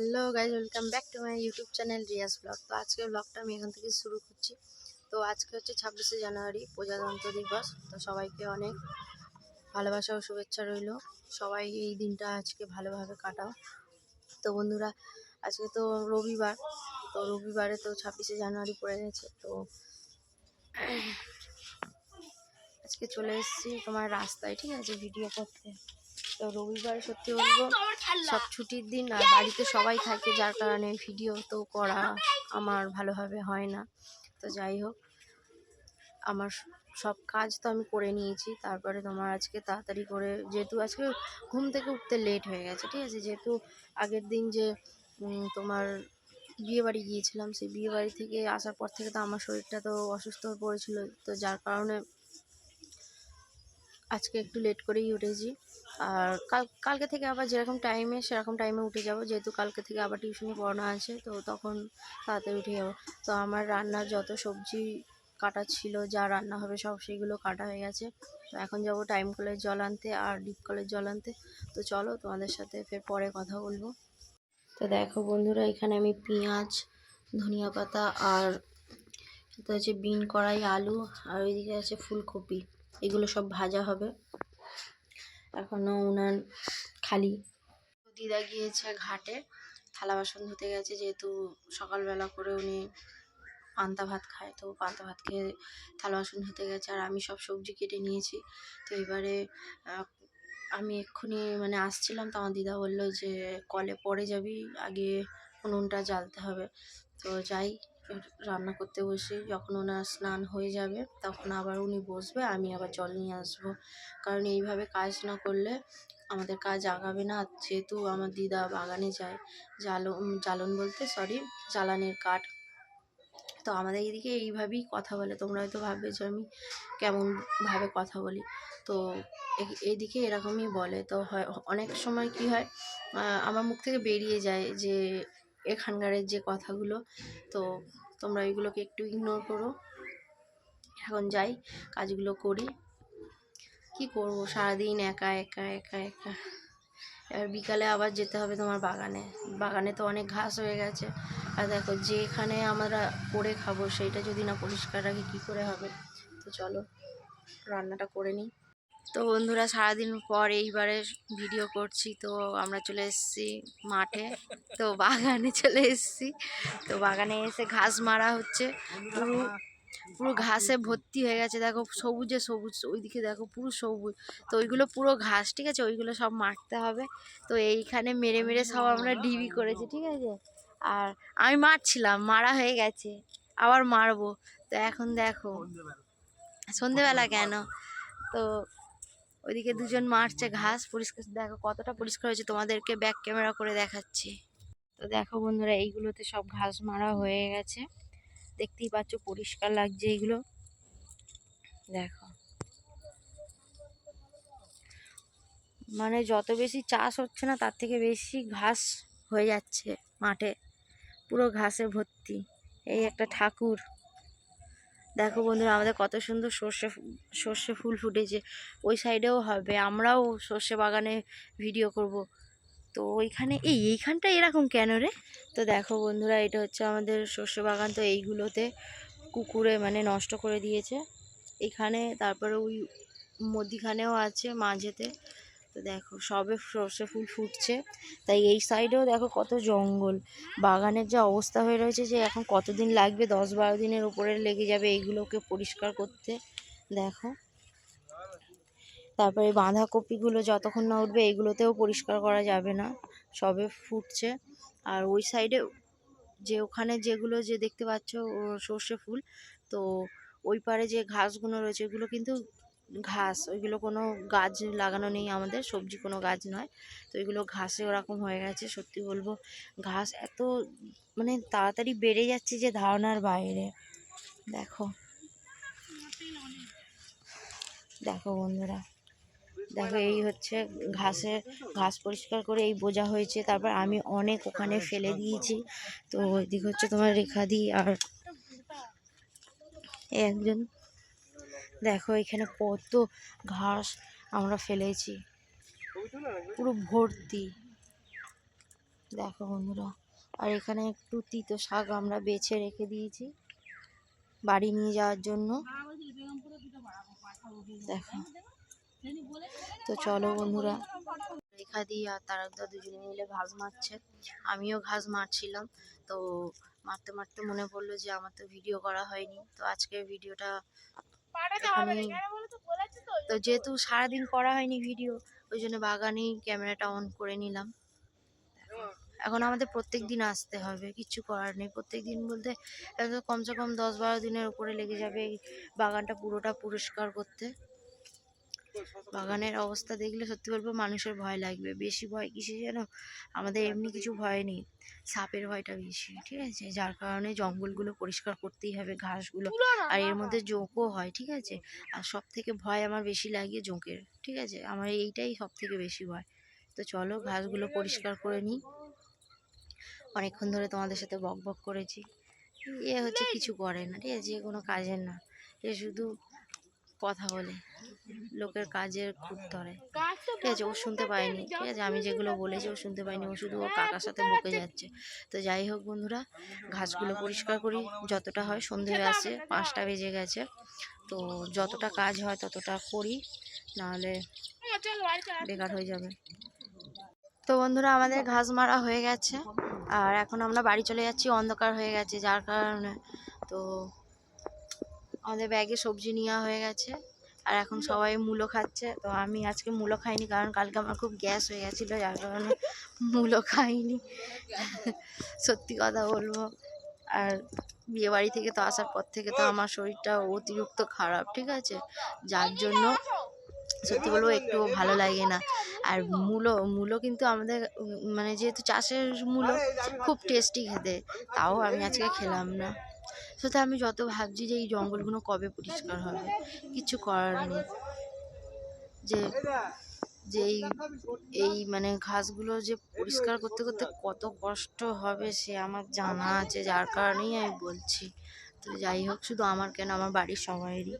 Hello guys welcome back to my YouTube channel Riyas vlog তো আজকে ব্লগটা আমি এখান থেকে শুরু করছি। তো আজকে হচ্ছে ছাব্বিশে জানুয়ারি, প্রজাতন্ত্র দিবস। তো সবাইকে অনেক ভালোবাসা ও শুভেচ্ছা রইল। সবাই এই দিনটা আজকে ভালোভাবে কাটাও। তো বন্ধুরা, আজকে তো রবিবার। তো রবিবারে তো ছাব্বিশে জানুয়ারি পড়ে গেছে। তো আজকে চলে এসেছি তোমার রাস্তায়, ঠিক আছে? ভিডিও করতে। রবিবারে সত্যি বলব সব ছুটির দিন আর বাড়িতে সবাই থাকে যার কারণে ভিডিও তো করা আমার ভালোভাবে হয় না। তো যাই হোক আমার সব কাজ তো আমি করে নিয়েছি তারপরে তোমার আজকে তাড়াতাড়ি করে যেহেতু আজকে ঘুম থেকে উঠতে লেট হয়ে গেছে ঠিক আছে? যেহেতু আগের দিন যে তোমার বিয়ে বাড়ি গিয়েছিলাম সেই বিয়ে বাড়ি থেকে আসার পর থেকে তো আমার শরীরটা তো অসুস্থ হয়ে পড়েছিল তো যার কারণে আজকে একটু লেট করেই উঠেছি। আর কাল, কালকে থেকে আবার যেরকম টাইমে সেরকম টাইমে উঠে যাব। যেহেতু কালকে থেকে আবার টিউশনি পড়ানো আছে, তো তখন তাড়াতাড়ি উঠে যাব। তো আমার রান্নার যত সবজি কাটা ছিল, যা রান্না হবে সব সেগুলো কাটা হয়ে গেছে। তো এখন যাব টাইম কলের জল আনতে আর ডিপ কলের জল আনতে। তো চলো তোমাদের সাথে ফের পরে কথা বলব। তো দেখো বন্ধুরা, এখানে আমি পেঁয়াজ, ধনিয়া পাতা আর এটা হচ্ছে বিন কড়াই, আলু, আর ওইদিকে আছে ফুলকপি। এগুলো সব ভাজা হবে। এখনও উনান খালি। দিদা গিয়েছে ঘাটে, থালা বাসন ধুতে গেছে, যেহেতু সকালবেলা করে উনি পান্তা ভাত খায়, তো পান্তা ভাত খেয়ে থালা বাসন ধুতে গেছে। আর আমি সব সবজি কেটে নিয়েছি। তো এবারে আমি এক্ষুনি মানে আসছিলাম, তো আমার দিদা বলল যে, কলে পরে যাবি, আগে উনুনটা জ্বালতে হবে। তো যাই রান্না করতে বসি। যখন ওনার স্নান হয়ে যাবে, তখন আবার উনি বসবে, আমি আবার জল নিয়ে আসব। কারণ এইভাবে কাজ না করলে আমাদের কাজ আগাবে না। যেহেতু আমার দিদা বাগানে যায় জ্বালন জ্বালন বলতে সরি জ্বালানির কাঠ। তো আমাদের এইদিকে এইভাবেই কথা বলে। তোমরা হয়তো ভাববে যে আমি কেমনভাবে কথা বলি। তো এই- এইদিকে এরকমই বলে। তো হয় অনেক সময় কি হয় আমার মুখ থেকে বেরিয়ে যায় যে এখানকারের যে কথাগুলো, তো তোমরা এইগুলোকে একটু ইগনোর করো। এখন যাই, কাজগুলো করি। কি করব? সারাদিন একা একা একা একা। এবার বিকালে আবার যেতে হবে তোমার বাগানে। বাগানে তো অনেক ঘাস হয়ে গেছে। আর দেখো, যেখানে আমরা করে খাব, সেইটা যদি না পরিষ্কার রাখি, কী করে হবে? তো চলো, রান্নাটা করে নিই। তো বন্ধুরা সারাদিন পর এইবারে ভিডিও করছি, তো আমরা চলে এসেছি মাঠে। তো বাগানে চলে এসেছি। তো বাগানে এসে ঘাস মারা হচ্ছে। পুরো পুরো ঘাসে ভর্তি হয়ে গেছে। দেখো সবুজে সবুজ, ওইদিকে দেখো পুরো সবুজ। তো ওইগুলো পুরো ঘাস, ঠিক আছে? ওইগুলো সব মারতে হবে। তো এইখানে মেরে মেরে সব আমরা ডিবি করেছি, ঠিক আছে? আর আমি মারছিলাম, মারা হয়ে গেছে। আবার মারবো। তো এখন দেখো, সন্ধেবেলা কেন? তো ওইদিকে দুজন মারছে, ঘাস পরিষ্কার, দেখো কতটা পরিষ্কার হয়েছে, তোমাদেরকে ব্যাক ক্যামেরা করে দেখাচ্ছি। তো দেখো বন্ধুরা, এইগুলোতে সব ঘাস মারা হয়ে গেছে। দেখতেই পাচ্ছ পরিষ্কার লাগছে এইগুলো। দেখো। মানে যত বেশি চাষ হচ্ছে না, তার থেকে বেশি ঘাস হয়ে যাচ্ছে মাঠে। পুরো ঘাসে ভর্তি। এই একটা ঠাকুর। দেখো বন্ধুরা, আমাদের কত সুন্দর সর্ষে সর্ষে ফুল ফুটেছে। ওই সাইডেও হবে, আমরাও সর্ষে বাগানে ভিডিও করব। তো ওইখানে, এই এইখানটা এরকম কেন রে? তো দেখো বন্ধুরা, এটা হচ্ছে আমাদের সর্ষে বাগান, তো এইগুলোতে কুকুরে মানে নষ্ট করে দিয়েছে। এখানে তারপরে ওই মধ্যিখানেও আছে মাঝেতে। তো দেখো, সবে সর্ষে ফুল ফুটছে। তাই এই সাইডেও দেখো কত জঙ্গল। বাগানের যা অবস্থা হয়ে রয়েছে যে এখন কতদিন লাগবে? দশ বারো দিনের উপরে লেগে যাবে এইগুলোকে পরিষ্কার করতে। দেখো। তারপরে বাঁধাকপিগুলো যতক্ষণ না উঠবে এইগুলোতেও পরিষ্কার করা যাবে না। সবে ফুটছে। আর ওই সাইডে যে ওখানে যেগুলো যে দেখতে পাচ্ছ সর্ষে ফুল, তো ওই পারে যে ঘাসগুলো রয়েছে ওইগুলো কিন্তু ঘাস, ওইগুলো কোনো গাছ লাগানো নেই আমাদের, সবজি কোনো গাছ নয়। তো এগুলো ঘাসে ওরকম হয়ে গেছে, সত্যি বলব। ঘাস এত মানে তাড়াতাড়ি বেড়ে যাচ্ছে যে ধারণার বাইরে। দেখো। দেখো বন্ধুরা। দেখো এই হচ্ছে ঘাসে, ঘাস পরিষ্কার করে এই বোঝা হয়েছে। তারপর আমি অনেক ওখানে ফেলে দিয়েছি। তো ওইদিকে হচ্ছে তোমার রেখাদি আর একজন দেখো, এখানে কত ঘাস আমরা ফেলেছি। পুরো ভর্তি। দেখো বন্ধুরা, আর এখানে একটু তিতো শাক আমরা বেছে রেখে দিয়েছি বাড়ি নিয়ে যাওয়ার জন্য। দেখো। তো চলো বন্ধুরা, রেখা দিয়ে আর তারকদা দুজনে মিলে ঘাস মারছে। আমিও ঘাস মারছিলাম, তো মারতে মারতে মনে পড়ল যে আমার তো ভিডিও করা হয়নি। তো আজকে ভিডিওটা তো? যেহেতু সারাদিন করা হয়নি ভিডিও ওই জন্য বাগানেই ক্যামেরাটা অন করে নিলাম। এখন আমাদের প্রত্যেক দিন আসতে হবে কিছু করার নেই। প্রত্যেক দিন বলতে কমসে কম দশ বারো দিনের উপরে লেগে যাবে এই বাগানটা পুরোটা পরিষ্কার করতে। বাগানের অবস্থা দেখলে সত্যি বলব মানুষের ভয় লাগবে। বেশি ভয় কিসে যেন আমাদের এমনি কিছু ভয় নেই। সাপের ভয়টা বেশি ঠিক আছে? যার কারণে জঙ্গলগুলো পরিষ্কার করতেই হবে ঘাসগুলো। আর এর মধ্যে জোঁকও হয় ঠিক আছে? আর সব থেকে ভয় আমার বেশি লাগে জোঁকের ঠিক আছে? আমার এইটাই সব থেকে বেশি ভয়। তো চলো ঘাসগুলো পরিষ্কার করে নিই। অনেকক্ষণ ধরে তোমাদের সাথে বক বক করেছি। এ হচ্ছে কিছু করে না ঠিক আছে? কোনো কাজের না। এ শুধু কথা বলে। লোকের কাজের খুব ধরে। ঠিক আছে ও শুনতে পায়নি। ঠিক আছে আমি যেগুলো বলেছি ও শুনতে পাইনি ও শুধু ওর কাকার সাথে বকে যাচ্ছে। তো যাই হোক বন্ধুরা ঘাসগুলো পরিষ্কার করি যতটা হয় সন্ধে হয়ে আসছে পাঁচটা বেজে গেছে। তো যতটা কাজ হয় ততটা করি নাহলে বেকার হয়ে যাবে। তো বন্ধুরা আমাদের ঘাস মারা হয়ে গেছে আর এখন আমরা বাড়ি চলে যাচ্ছি অন্ধকার হয়ে গেছে যার কারণে। তো আমাদের ব্যাগে সবজি নেওয়া হয়ে গেছে। আর এখন সবাই মূলো খাচ্ছে। তো আমি আজকে মূলো খাইনি কারণ কালকে আমার খুব গ্যাস হয়ে গেছিল, যার কারণে মূলো খাইনি। সত্যি কথা বলব। আর বিয়ে বাড়ি থেকে তো আসার পর থেকে তো আমার শরীরটা অতিরিক্ত খারাপ, ঠিক আছে? যার জন্য সত্যি বলব একটুও ভালো লাগে না। আর মূলো মূলো কিন্তু আমাদের মানে যেহেতু চাষের মূলো, খুব টেস্টি খেতে, তাও আমি আজকে খেলাম না। সত্যি আমি যত ভাবছি যে এই জঙ্গলগুলো কবে পরিষ্কার হবে, কিছু করার নেই। যে যে এই মানে ঘাসগুলো যে পরিষ্কার করতে করতে কত কষ্ট হবে সে আমার জানা আছে, যার কারণেই আমি বলছি। তো যাই হোক, শুধু আমার কেন, আমার বাড়ির সবাইয়েরই।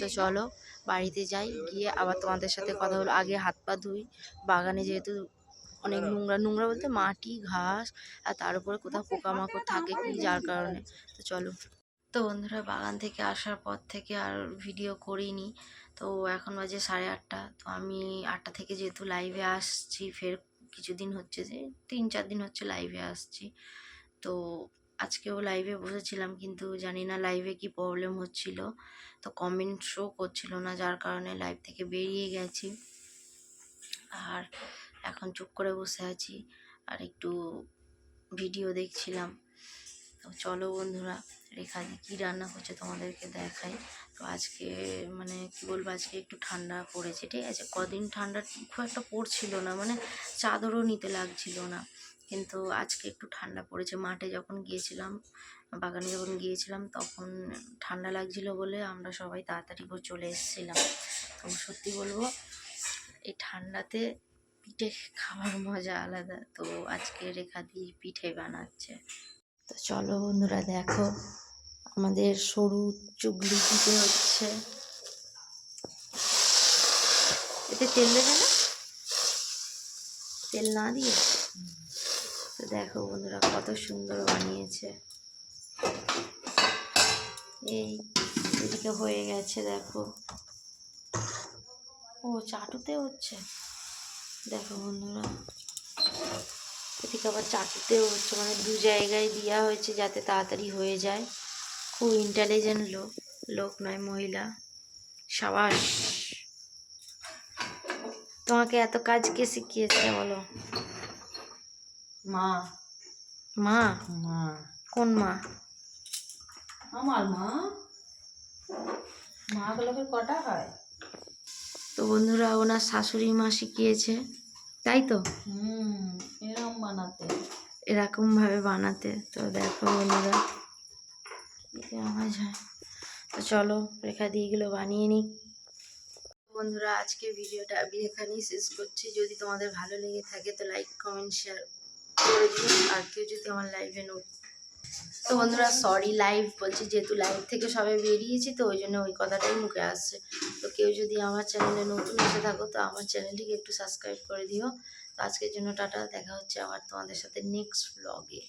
তো চলো, বাড়িতে যাই, গিয়ে আবার তোমাদের সাথে কথা বলো আগে হাত পা ধুই, বাগানে যেহেতু অনেক নোংরা নোংরা বলতে মাটি ঘাস আর তার উপরে কোথাও পোকামাকড় থাকে কি যার কারণে। তো চলো। তো বন্ধুরা বাগান থেকে আসার পর থেকে আর ভিডিও করিনি। তো এখন বাজে সাড়ে আটটা। তো আমি আটটা থেকে যেহেতু লাইভে আসছি ফের কিছুদিন হচ্ছে যে তিন চার দিন হচ্ছে লাইভে আসছি। তো আজকেও লাইভে বসেছিলাম কিন্তু জানি না লাইভে কি প্রবলেম হচ্ছিল। তো কমেন্ট শো করছিল না যার কারণে লাইভ থেকে বেরিয়ে গেছি। আর এখন চুপ করে বসে আছি আর একটু ভিডিও দেখছিলাম। তো চলো বন্ধুরা, রেখা দি কী রান্না করছে তোমাদেরকে দেখাই। তো আজকে মানে কি বলব, আজকে একটু ঠান্ডা পড়েছে, ঠিক আছে? কদিন ঠান্ডা খুব একটা পড়ছিল না মানে চাদরও নিতে লাগছিল না। কিন্তু আজকে একটু ঠান্ডা পড়েছে। মাঠে যখন গিয়েছিলাম, বাগানে যখন গিয়েছিলাম, তখন ঠান্ডা লাগছিল বলে আমরা সবাই তাড়াতাড়ি করে চলে এসেছিলাম। তো সত্যি বলব, এই ঠান্ডাতে পিঠে খাওয়ার মজা আলাদা। তো আজকে রেখা দিয়ে পিঠে বানাচ্ছে। তো চলো বন্ধুরা, দেখো আমাদের সরু চুগলি পিঠে হচ্ছে। এতে তেল দেবে না? তেল না দিয়ে? তো দেখো বন্ধুরা, কত সুন্দর বানিয়েছে। এই এদিকে হয়ে গেছে, দেখো। ও, চাটুতে হচ্ছে? দেখো বন্ধুরা এদিকে আবার চাটুতেও হচ্ছে মানে দু জায়গায় দেওয়া হয়েছে যাতে তাড়াতাড়ি হয়ে যায়। খুব ইন্টেলিজেন্ট লোক লোক নয় মহিলা। সাবাস। তোমাকে এত কাজ কে শিখিয়েছে বলো? মা। মা? মা। কোন মা? আমার মা? মাগুলোকে কটা হয়? তো বন্ধুরা ওনার শাশুড়ি মা শিখিয়েছে। তাই তো? হুম এরম বানাতে। এরকম ভাবে বানাতে। তো দেখো বন্ধুরা আওয়াজ হয় তো চলো রেখা দিয়ে এগুলো বানিয়ে নিই। বন্ধুরা আজকে ভিডিওটা আমি এখানেই শেষ করছি। যদি তোমাদের ভালো লেগে থাকে তো লাইক কমেন্ট শেয়ার করে দিও। আর কেউ যদি আমার লাইভে নতুন তো বন্ধুরা সরি লাইভ বলছি যেহেতু লাইভ থেকে সবাই বেরিয়েছি, তো ওই জন্য ওই কথাটাই মুখে আসছে। তো কেউ যদি আমার চ্যানেলে নতুন এসে থাকো, তো আমার চ্যানেলটিকে একটু সাবস্ক্রাইব করে দিও। তো আজকের জন্য টাটা, দেখা হচ্ছে আমার তোমাদের সাথে নেক্সট ব্লগে